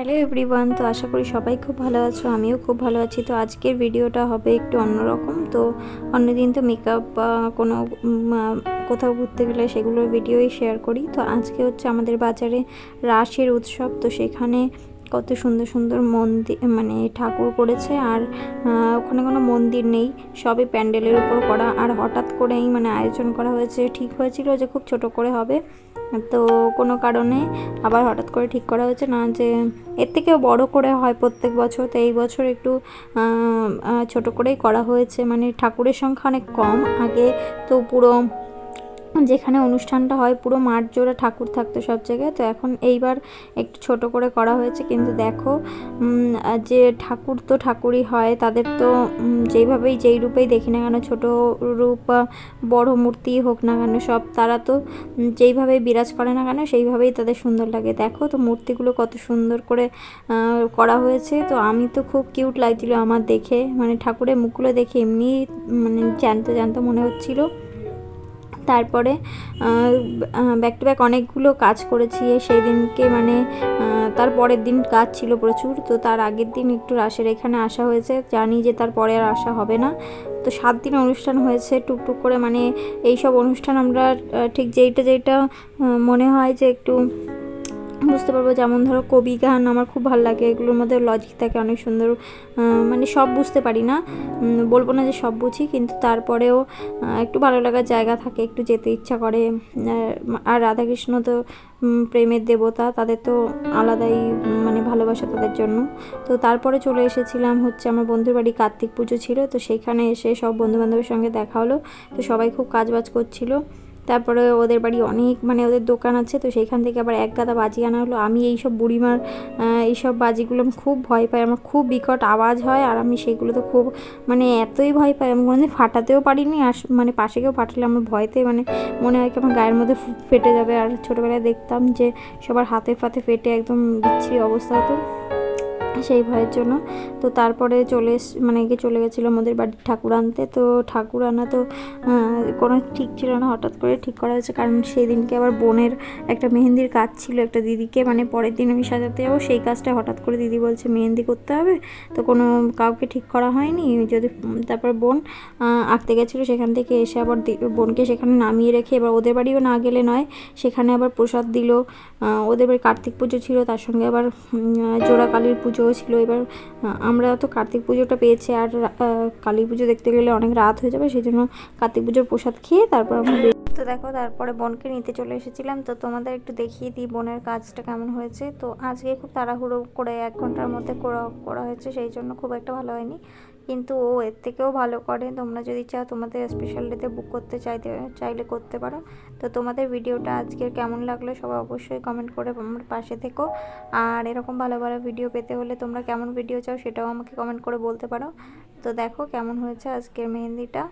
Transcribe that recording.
Hello everyone, তো আশা করি সবাই খুব ভালো আছো, আমিও খুব ভালো আছি। তো আজকের ভিডিওটা হবে একটু অন্যরকম। তো অন্যদিন তো মেকআপ বা কোনো কোথাও ঘুরতে গেলে সেগুলোর ভিডিওই শেয়ার করি। তো আজকে হচ্ছে আমাদের বাজারে রাসের উৎসব, তো সেখানে কত সুন্দর সুন্দর মন্দির মানে ঠাকুর করেছে আর ওখানে কোনো মন্দির নেই, সবই প্যান্ডেলের উপর করা। আর হঠাৎ করেই মানে আয়োজন করা হয়েছে, ঠিক হয়েছিল যে খুব ছোট করে হবে। তো কোনো কারণে আবার হঠাৎ করে ঠিক করা হয়েছে না যে, এর থেকেও বড় করে হয় প্রত্যেক বছর। তো এই বছর একটু ছোট করেই করা হয়েছে। মানে ঠাকুরের সংখ্যা অনেক কম। আগে তো পুরো যেখানে অনুষ্ঠানটা হয়, পুরো মাঠ জোড়া ঠাকুর থাকতো সব জায়গায়। তো এখন এইবার একটু ছোট করে করা হয়েছে, কিন্তু দেখো যে ঠাকুর তো ঠাকুরই হয়, তাদের তো যেইভাবেই যেই রূপেই দেখি না কেন, ছোট রূপ বড় মূর্তি হোক না কেন, সব তারা তো যেইভাবে বিরাজ করে না কেন, সেইভাবেই তাদের সুন্দর লাগে। দেখো তো মূর্তিগুলো কত সুন্দর করে করা হয়েছে। তো আমি তো খুব কিউট লাগছিল আমার দেখে মানে ঠাকুরের মুখগুলো দেখে এমনি মানে জ্যান্ত জ্যান্ত মনে হচ্ছিল। তারপরে ব্যাক টু ব্যাক অনেকগুলো কাজ করেছি। সেই দিনকে মানে তার পরের দিন কাজ ছিল প্রচুর, তো তার আগের দিন একটু রাশের এখানে আসা হয়েছে। জানি যে তার পরে আর আসা হবে না। তো সাত দিন অনুষ্ঠান হয়েছে, টুকটুক করে মানে এই সব অনুষ্ঠান আমরা ঠিক যেইটা যেইটা মনে হয় যে একটু বুঝতে পারব যেমন ধরো কবি গান আমার খুব ভালো লাগে, এগুলোর মধ্যে লজিক থাকে অনেক সুন্দর মানে সব বুঝতে পারি না। বলব না যে সব বুঝি, কিন্তু তারপরেও একটু ভালো লাগার জায়গা থাকে, একটু যেতে ইচ্ছা করে। আর রাধাকৃষ্ণ তো প্রেমের দেবতা, তাদের তো আলাদাই মানে ভালোবাসা তাদের জন্য। তো তারপরে চলে এসেছিলাম হচ্ছে আমার বন্ধুর বাড়ি, কার্তিক পুজো ছিল, তো সেইখানে এসে সব বন্ধু বান্ধবের সঙ্গে দেখা হলো। তো সবাই খুব কাজ বাজ করছিল। তারপরে ওদের বাড়ি অনেক মানে ওদের দোকান আছে, তো সেইখান থেকে আবার এক গাদা বাজি আনা হলো। আমি এইসব বুড়িমার এইসব বাজিগুলো আমি খুব ভয় পাই। আমার খুব বিকট আওয়াজ হয় আর আমি সেগুলো তো খুব মানে এতই ভয় পাই। আমি কোনোদিন ফাটাতেও পারিনি আর মানে পাশে কেউ ফাটালে আমার ভয়তে মানে মনে হয় কি আমার গায়ের মধ্যে ফেটে যাবে। আর ছোটোবেলায় দেখতাম যে সবার হাতে ফাতে ফেটে একদম বিচ্ছিরি অবস্থা হতো। সেই ভয়ের জন্য। তো তারপরে চলে মানে চলে গেছিল আমাদের বাড়ির ঠাকুর আনতে। তো ঠাকুর আনা তো কোনো ঠিক ছিল না হঠাৎ করে ঠিক করা হয়েছে। কারণ সেই দিনকে আবার বোনের একটা মেহেন্দির কাজ ছিল একটা দিদিকে। মানে পরের দিন আমি সাজাতে যাব। সেই কাজটা হঠাৎ করে দিদি বলছে মেহেন্দি করতে হবে? তো কোনো কাউকে ঠিক করা হয়নি। যদি তারপর বোন আঁকতে গেছিল সেখান থেকে এসে আবার বোনকে সেখানে নামিয়ে রেখে এবার ওদের বাড়িও না গেলে নয় সেখানে আবার প্রসাদ দিল। ওদের বাড়ি কার্তিক পুজো ছিল। তার সঙ্গে আবার উম, আহ, জোড়া কালীর পুজোও ছিল। এবার আমরা তো কার্তিক পুজোটা পেয়েছি আর কালী পুজো দেখতে গেলে অনেক রাত হয়ে যাবে, সেই জন্য কার্তিক পুজোর প্রসাদ খেয়ে তারপর আমরা তো দেখো, তারপরে বোনকে নিতে চলে এসেছিলাম। তো তোমাদের একটু দেখিয়ে দিই বোনের কাজটা কেমন হয়েছে। তো আজকে খুব তাড়াহুড়ো করে এক ঘণ্টার মধ্যে করা করা হয়েছে, সেই জন্য খুব একটা ভালো হয়নি। কিন্তু ও এর থেকেও ভালো করে। তোমরা যদি চাও তোমাদের স্পেশাল ডেতে বুক করতে চাইতে, চাইলে করতে পারো। তো তোমাদের ভিডিওটা আজকের কেমন লাগল সবাই অবশ্যই কমেন্ট করে আমার পাশে থেকো। আর এরকম ভালো ভালো ভিডিও পেতে হলে তোমরা কেমন ভিডিও চাও সেটাও আমাকে কমেন্ট করে বলতে পারো। তো দেখো কেমন হয়েছে আজকের মেহেন্দিটা।